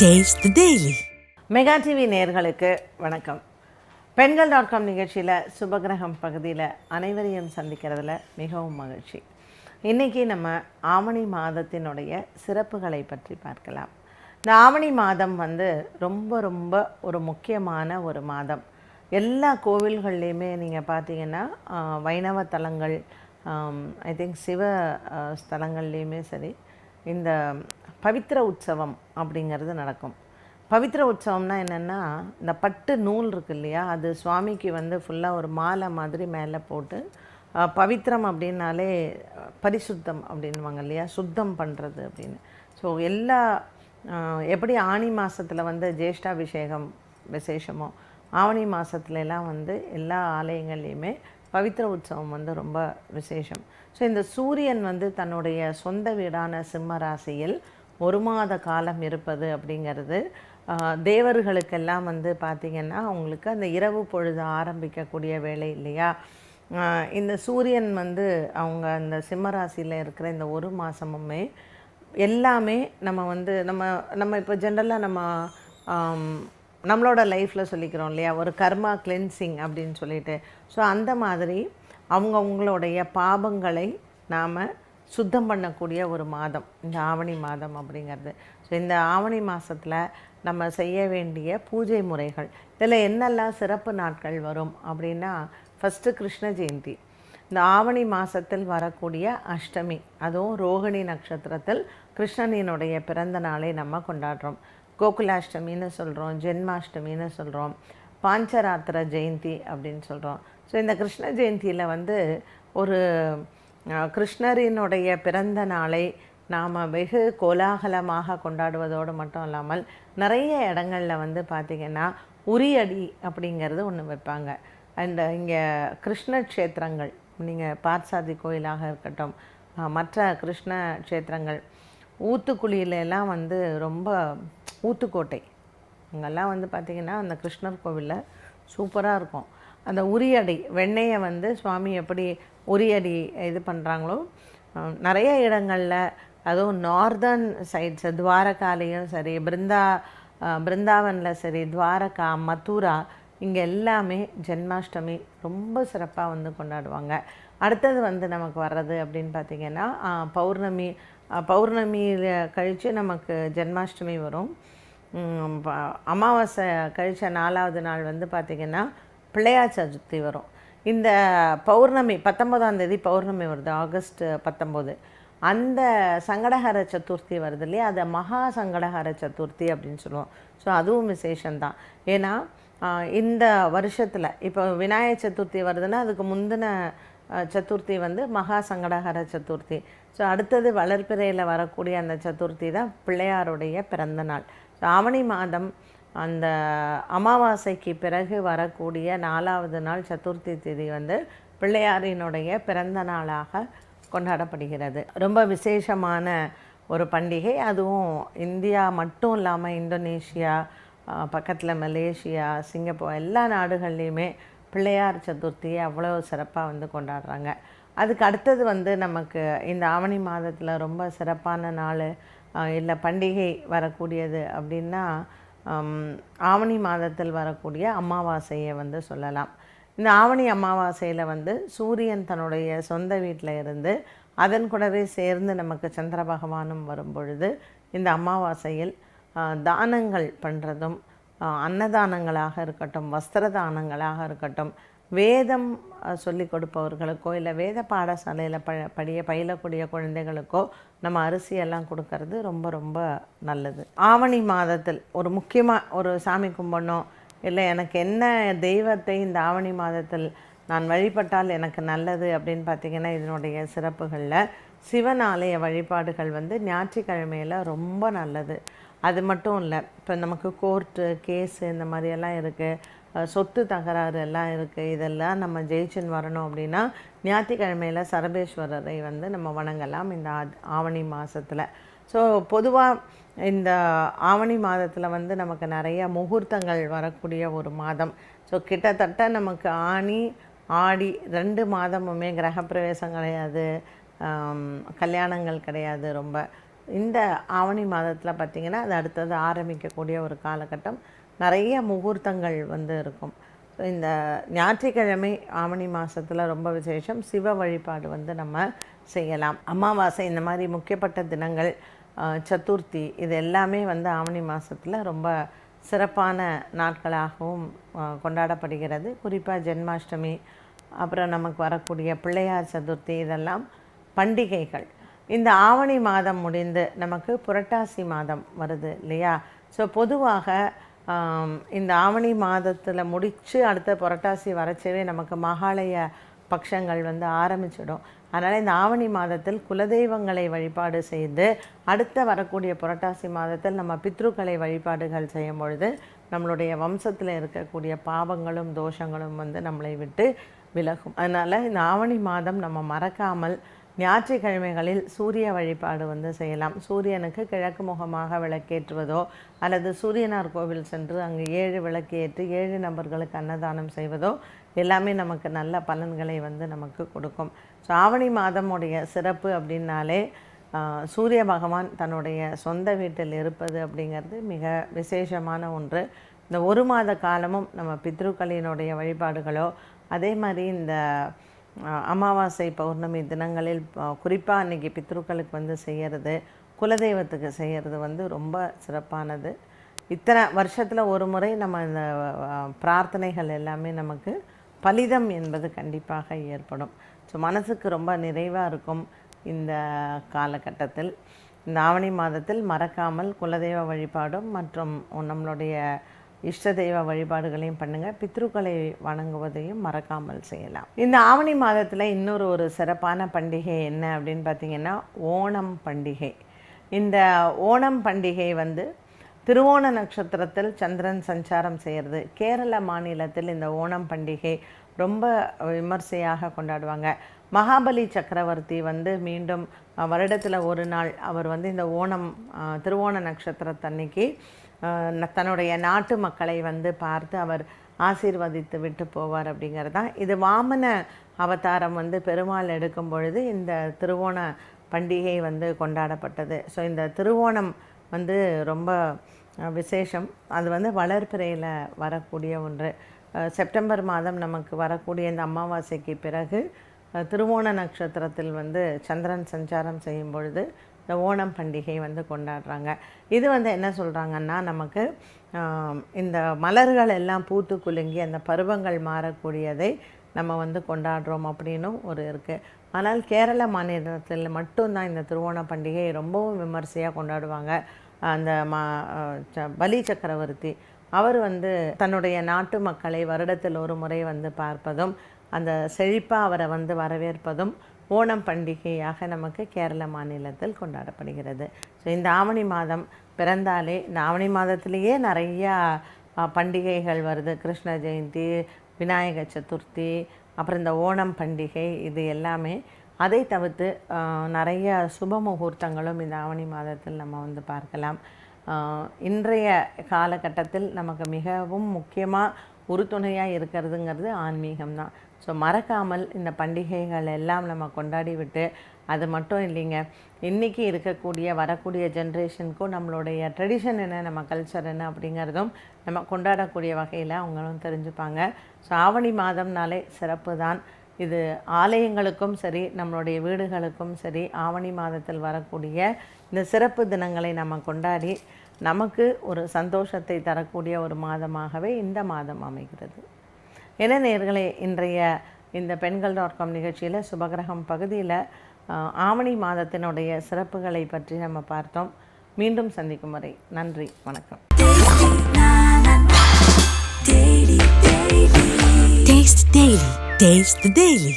Taste daily mega TV நேர்களுக்கு வணக்கம். பெண்கள் டாட் காம் நிகழ்ச்சியில் சுபகிரகம் பகுதியில் அனைவரையும் சந்திக்கிறதுல மிகவும் மகிழ்ச்சி. இன்றைக்கி நம்ம ஆவணி மாதத்தினுடைய சிறப்புகளை பற்றி பார்க்கலாம். இந்த ஆவணி மாதம் வந்து ரொம்ப ரொம்ப ஒரு முக்கியமான ஒரு மாதம். எல்லா கோவில்கள்லேயுமே நீங்கள் பார்த்தீங்கன்னா வைணவ தலங்கள் ஐ திங்க் சிவ ஸ்தலங்கள்லேயுமே சரி இந்த பவித்ர உற்சவம் அப்படிங்கிறது நடக்கும். பவித்ர உற்சவம்னா என்னென்னா இந்த பட்டு நூல் இருக்கு இல்லையா அது சுவாமிக்கு வந்து ஃபுல்லாக ஒரு மாலை மாதிரி மேலே போட்டு பவித்திரம் பவித்ரம் அப்படின்னாலே பரிசுத்தம் அப்படின்வாங்க இல்லையா சுத்தம் பண்ணுறது அப்படின்னு. ஸோ எல்லா எப்படி ஆணி மாதத்தில் வந்து ஜேஷ்டாபிஷேகம் விசேஷமோ ஆவணி மாதத்துலலாம் வந்து எல்லா ஆலயங்கள்லேயுமே பவித்ர உற்சவம் வந்து ரொம்ப விசேஷம். ஸோ இந்த சூரியன் வந்து தன்னுடைய சொந்த வீடான சிம்ம ராசியில் ஒரு மாத காலம் இருப்பது அப்படிங்கிறது தேவர்களுக்கெல்லாம் வந்து பார்த்திங்கன்னா அவங்களுக்கு அந்த இரவு பொழுது ஆரம்பிக்கக்கூடிய வேலை இல்லையா? இந்த சூரியன் வந்து அவங்க அந்த சிம்மராசியில் இருக்கிற இந்த ஒரு மாதமுமே எல்லாமே நம்ம வந்து நம்ம நம்ம இப்போ ஜென்ரலாக நம்ம நம்மளோட லைஃப்பில் சொல்லிக்கிறோம் இல்லையா? ஒரு கர்மா கிளென்சிங் அப்படின்னு சொல்லிட்டு. ஸோ அந்த மாதிரி அவங்க அவங்களுடைய பாபங்களை நாம் சுத்தம் பண்ணக்கூடிய ஒரு மாதம். இந்த ஆவணி மாதம் அப்படிங்கிறது. ஸோ இந்த ஆவணி மாதத்தில் நம்ம செய்ய வேண்டிய பூஜை முறைகள். இதில் என்னெல்லாம் சிறப்பு நாட்கள் வரும் அப்படின்னா ஃபஸ்ட்டு கிருஷ்ண ஜெயந்தி. இந்த ஆவணி மாதத்தில் வரக்கூடிய அஷ்டமி. அதுவும் ரோகிணி நட்சத்திரத்தில் கிருஷ்ணனினுடைய பிறந்த நாளை நம்ம கொண்டாடுறோம். கோகுலாஷ்டமின்னு சொல்கிறோம் ஜென்மாஷ்டமின்னு சொல்கிறோம் பாஞ்சராத்திர ஜெயந்தி அப்படின்னு சொல்கிறோம் ஸோ இந்த கிருஷ்ண ஜெயந்தியில் வந்து ஒரு கிருஷ்ணரினுடைய பிறந்த நாளை நாம் வெகு கோலாகலமாக கொண்டாடுவதோடு மட்டும் இல்லாமல் நிறைய இடங்களில் வந்து பார்த்திங்கன்னா உரியடி அப்படிங்கிறது ஒன்று வைப்பாங்க. அண்ட் இங்கே கிருஷ்ண க்ஷேத்திரங்கள் நீங்கள் பார்சாதி கோயிலாக இருக்கட்டும் மற்ற கிருஷ்ண க்ஷேத்திரங்கள் ஊத்துக்குழியிலெல்லாம் வந்து ரொம்ப ஊத்துக்கோட்டை. இங்கெல்லாம் வந்து பார்த்திங்கன்னா அந்த கிருஷ்ணர் கோவிலில் சூப்பராக இருக்கும். அந்த உரியடி வெண்ணெயை வந்து சுவாமி எப்படி உரியடி இது பண்ணுறாங்களோ நிறைய இடங்களில் அதுவும் நார்தர்ன் சைட்ஸ் துவாரகாலையும் சரி பிருந்தா பிருந்தாவனில் சரி துவாரகா மதுரா இங்கே எல்லாமே ஜென்மாஷ்டமி ரொம்ப சிறப்பாக வந்து கொண்டாடுவாங்க. அடுத்தது வந்து நமக்கு வர்றது அப்படின்னு பார்த்திங்கன்னா பௌர்ணமி பௌர்ணமி பௌர்ணமியில் கழித்து நமக்கு ஜென்மாஷ்டமி வரும். அமாவாசை கழிச்ச நாலாவது நாள் வந்து பார்த்திங்கன்னா பிள்ளையார் சதுர்த்தி வரும். இந்த பௌர்ணமி பத்தொன்பதாம் தேதி பௌர்ணமி வருது ஆகஸ்ட் பத்தொம்போது அந்த சங்கடஹர சதுர்த்தி வருது இல்லையா? அதை மகா சங்கடஹர சதுர்த்தி அப்படின்னு சொல்லுவோம். ஸோ அதுவும் விசேஷந்தான் ஏன்னா இந்த வருஷத்தில் இப்போ விநாயகர் சதுர்த்தி வருதுன்னா அதுக்கு முந்தின சதுர்த்தி வந்து மகா சங்கடகர சதுர்த்தி. ஸோ அடுத்தது வளர்பிறையில் வரக்கூடிய அந்த சதுர்த்தி தான் பிள்ளையாருடைய பிறந்த நாள் ஸோ ஆவணி மாதம் அந்த அமாவாசைக்கு பிறகு வரக்கூடிய நாலாவது நாள் சதுர்த்தி திதி வந்து பிள்ளையாரினுடைய பிறந்த நாளாக கொண்டாடப்படுகிறது. ரொம்ப விசேஷமான ஒரு பண்டிகை. அதுவும் இந்தியா மட்டும் இல்லாமல் இந்தோனேஷியா பக்கத்தில் மலேசியா சிங்கப்பூர் எல்லா நாடுகள்லேயுமே பிள்ளையார் சதுர்த்தியை அவ்வளோ சிறப்பாக வந்து கொண்டாடுறாங்க. அதுக்கு அடுத்தது வந்து நமக்கு இந்த ஆவணி மாதத்தில் ரொம்ப சிறப்பான நாள் இல்லை பண்டிகை வரக்கூடியது அப்படின்னா ஆவணி மாதத்தில் வரக்கூடிய அமாவாசையை வந்து சொல்லலாம். இந்த ஆவணி அமாவாசையில் வந்து சூரியன் தன்னுடைய சொந்த வீட்டில் இருந்து அதன் கூடவே சேர்ந்து நமக்கு சந்திர பகவானும் வரும் பொழுது இந்த அமாவாசையில் தானங்கள் பண்ணுறதும் அன்னதானங்களாக இருக்கட்டும் வஸ்திர தானங்களாக இருக்கட்டும் வேதம் சொல்லிக் கொடுப்பவர்களுக்கோ இல்லை வேத பாடசாலையில் ப படிய பயிலக்கூடிய குழந்தைகளுக்கோ நம்ம அரிசியெல்லாம் கொடுக்கறது ரொம்ப ரொம்ப நல்லது. ஆவணி மாதத்தில் ஒரு முக்கியமாக ஒரு சாமி கும்பிடணும் இல்லை எனக்கு என்ன தெய்வத்தை இந்த ஆவணி மாதத்தில் நான் வழிபட்டால் எனக்கு நல்லது அப்படின்னு பார்த்திங்கன்னா இதனுடைய சிறப்புகளில் சிவன் ஆலய வழிபாடுகள் வந்து ஞாயிற்றுக்கிழமையில் ரொம்ப நல்லது. அது மட்டும் இல்லை. இப்போ நமக்கு கோர்ட்டு கேஸு இந்த மாதிரியெல்லாம் இருக்குது சொத்து தகராறு எல்லாம் இருக்குது இதெல்லாம் நம்ம ஜெயிச்சுன்னு வரணும் அப்படின்னா ஞாயிற்றுக்கிழமையில் சரபேஸ்வரரை வந்து நம்ம வணங்கலாம் இந்த ஆவணி மாதத்தில் ஸோ பொதுவாக இந்த ஆவணி மாதத்தில் வந்து நமக்கு நிறைய முகூர்த்தங்கள் வரக்கூடிய ஒரு மாதம். ஸோ கிட்டத்தட்ட நமக்கு ஆணி ஆடி ரெண்டு மாதமுமே கிரகப்பிரவேசம் கிடையாது. கல்யாணங்கள் கிடையாது ரொம்ப. இந்த ஆவணி மாதத்தில் பார்த்திங்கன்னா அது அடுத்தது ஆரம்பிக்கக்கூடிய ஒரு காலகட்டம். நிறைய முகூர்த்தங்கள் வந்து இருக்கும். ஸோ இந்த ஞாயிற்றுக்கிழமை ஆவணி மாதத்தில் ரொம்ப விசேஷம். சிவ வழிபாடு வந்து நம்ம செய்யலாம். அமாவாசை இந்த மாதிரி முக்கியப்பட்ட தினங்கள் சதுர்த்தி இது எல்லாமே வந்து ஆவணி மாதத்தில் ரொம்ப சிறப்பான நாட்களாகவும் கொண்டாடப்படுகிறது. குறிப்பாக ஜென்மாஷ்டமி அப்புறம் நமக்கு வரக்கூடிய பிள்ளையார் சதுர்த்தி இதெல்லாம் பண்டிகைகள். இந்த ஆவணி மாதம் முடிந்து நமக்கு புரட்டாசி மாதம் வருது இல்லையா? ஸோ பொதுவாக இந்த ஆவணி மாதத்தில் முடித்து அடுத்த புரட்டாசி வரச்சவே நமக்கு மகாலய பட்சங்கள் வந்து ஆரம்பிச்சிடும். அதனால் இந்த ஆவணி மாதத்தில் குலதெய்வங்களை வழிபாடு செய்து அடுத்த வரக்கூடிய புரட்டாசி மாதத்தில் நம்ம பித்ருக்களை வழிபாடுகள் செய்யும் பொழுது நம்மளுடைய வம்சத்தில் இருக்கக்கூடிய பாவங்களும் தோஷங்களும் வந்து நம்மளை விட்டு விலகும். அதனால் இந்த ஆவணி மாதம் நம்ம மறக்காமல் ஞாயிற்றுக்கிழமைகளில் சூரிய வழிபாடு வந்து செய்யலாம். சூரியனுக்கு கிழக்கு முகமாக விளக்கேற்றுவதோ அல்லது சூரியனார் கோவில் சென்று அங்கு ஏழு விளக்கேற்றி ஏழு நபர்களுக்கு அன்னதானம் செய்வதோ எல்லாமே நமக்கு நல்ல பலன்களை வந்து நமக்கு கொடுக்கும். ஸோ ஆவணி மாதமுடைய சிறப்பு அப்படின்னாலே சூரிய பகவான் தன்னுடைய சொந்த வீட்டில் இருப்பது அப்படிங்கிறது மிக விசேஷமான ஒன்று. இந்த ஒரு மாத காலமும் நம்ம பித்ருக்களினுடைய வழிபாடுகளோ அதே மாதிரி இந்த அமாவாசை பௌர்ணமி தினங்களில் குறிப்பாக அன்றைக்கி பித்ருக்களுக்கு வந்து செய்கிறது குலதெய்வத்துக்கு செய்கிறது வந்து ரொம்ப சிறப்பானது. இத்தனை வருஷத்தில் ஒரு முறை நம்ம இந்த பிரார்த்தனைகள் எல்லாமே நமக்கு பலிதம் என்பது கண்டிப்பாக ஏற்படும். ஸோ மனசுக்கு ரொம்ப நிறைவாக இருக்கும் இந்த காலகட்டத்தில். இந்த ஆவணி மாதத்தில் மறக்காமல் குலதெய்வ வழிபாடும் மற்றும் நம்மளுடைய இஷ்ட தெய்வ வழிபாடுகளையும் பண்ணுங்கள் பித்ருக்களை வணங்குவதையும் மறக்காமல் செய்யலாம். இந்த ஆவணி மாதத்தில் இன்னொரு ஒரு சிறப்பான பண்டிகை என்ன அப்படின்னு பார்த்தீங்கன்னா ஓணம் பண்டிகை. இந்த ஓணம் பண்டிகை வந்து திருவோண நட்சத்திரத்தில் சந்திரன் சஞ்சாரம் செய்கிறது கேரள மாநிலத்தில் இந்த ஓணம் பண்டிகை ரொம்ப விமர்சையாக கொண்டாடுவாங்க. மகாபலி சக்கரவர்த்தி வந்து மீண்டும் வருடத்தில் ஒரு நாள் அவர் வந்து இந்த ஓணம் திருவோண நட்சத்திரத்தன்னைக்கு தன்னுடைய நாட்டு மக்களை வந்து பார்த்து அவர் ஆசீர்வதித்து விட்டு போவார் அப்படிங்கிறது தான். இது வாமன அவதாரம் வந்து பெருமாள் எடுக்கும் பொழுது இந்த திருவோண பண்டிகை வந்து கொண்டாடப்பட்டது. ஸோ இந்த திருவோணம் வந்து ரொம்ப விசேஷம். அது வந்து வளர்பிறையில் வரக்கூடிய ஒன்று. செப்டம்பர் மாதம் நமக்கு வரக்கூடிய இந்த அமாவாசைக்கு பிறகு திருவோண நட்சத்திரத்தில் வந்து சந்திரன் சஞ்சாரம் செய்யும் பொழுது இந்த ஓணம் பண்டிகை வந்து கொண்டாடுறாங்க. இது வந்து என்ன சொல்கிறாங்கன்னா நமக்கு இந்த மலர்கள் எல்லாம் பூத்து குலுங்கி அந்த பருவங்கள் மாறக்கூடியதை நம்ம வந்து கொண்டாடுறோம் அப்படின்னும் ஒரு இருக்குது ஆனால் கேரள மாநிலத்தில் மட்டும்தான் இந்த திருவோண பண்டிகை ரொம்பவும் விமர்சையாக கொண்டாடுவாங்க. அந்த மா ச- பலி சக்கரவர்த்தி. அவர் வந்து தன்னுடைய நாட்டு மக்களை வருடத்தில் ஒரு முறை வந்து பார்ப்பதும் அந்த செழிப்பாக அவரை வந்து வரவேற்பதும் ஓணம் பண்டிகையாக நமக்கு கேரள மாநிலத்தில் கொண்டாடப்படுகிறது. ஸோ இந்த ஆவணி மாதம் பிறந்தாலே இந்த ஆவணி மாதத்திலேயே நிறையா பண்டிகைகள் வருது. கிருஷ்ண ஜெயந்தி விநாயக சதுர்த்தி அப்புறம் இந்த ஓணம் பண்டிகை இது எல்லாமே. அதை தவிர்த்து நிறைய சுப முகூர்த்தங்களும் இந்த ஆவணி மாதத்தில் நம்ம வந்து பார்க்கலாம். இன்றைய காலகட்டத்தில் நமக்கு மிகவும் முக்கியமாக உறுதுணையாக இருக்கிறதுங்கிறது ஆன்மீகம் தான் ஸோ மறக்காமல் இந்த பண்டிகைகள் எல்லாம் நம்ம கொண்டாடி விட்டு அது மட்டும் இல்லைங்க இன்றைக்கி இருக்கக்கூடிய வரக்கூடிய ஜென்ரேஷனுக்கும் நம்மளுடைய ட்ரெடிஷன் என்ன நம்ம கல்ச்சர் என்ன அப்படிங்கிறதும் நம்ம கொண்டாடக்கூடிய வகையில் அவங்களும் தெரிஞ்சுப்பாங்க. ஸோ ஆவணி மாதம்னாலே சிறப்பு தான். இது ஆலயங்களுக்கும் சரி நம்மளுடைய வீடுகளுக்கும் சரி ஆவணி மாதத்தில் வரக்கூடிய இந்த சிறப்பு தினங்களை நம்ம கொண்டாடி நமக்கு ஒரு சந்தோஷத்தை தரக்கூடிய ஒரு மாதமாகவே இந்த மாதம் அமைகிறது என்ன நேர்களே இன்றைய இந்த பெண்கள் டாட் காம் நிகழ்ச்சியில் சுபகிரகம் பகுதியில் ஆவணி மாதத்தினுடைய சிறப்புகளை பற்றி நம்ம பார்த்தோம் மீண்டும் சந்திக்கும் வரை நன்றி வணக்கம் Taste Daily. Taste the Daily.